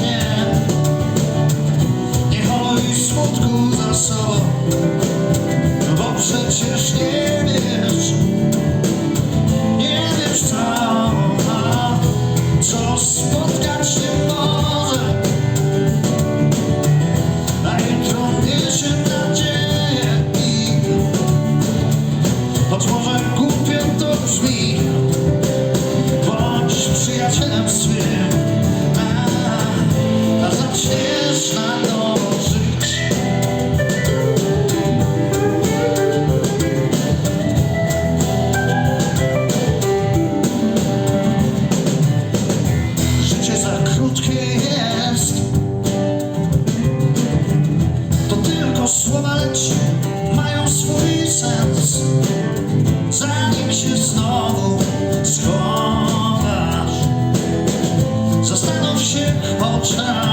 mnie. Nie chowaj smutku za sobą no Bo przecież nie wiesz. Zanim się znowu schowasz Zastanów się choć raz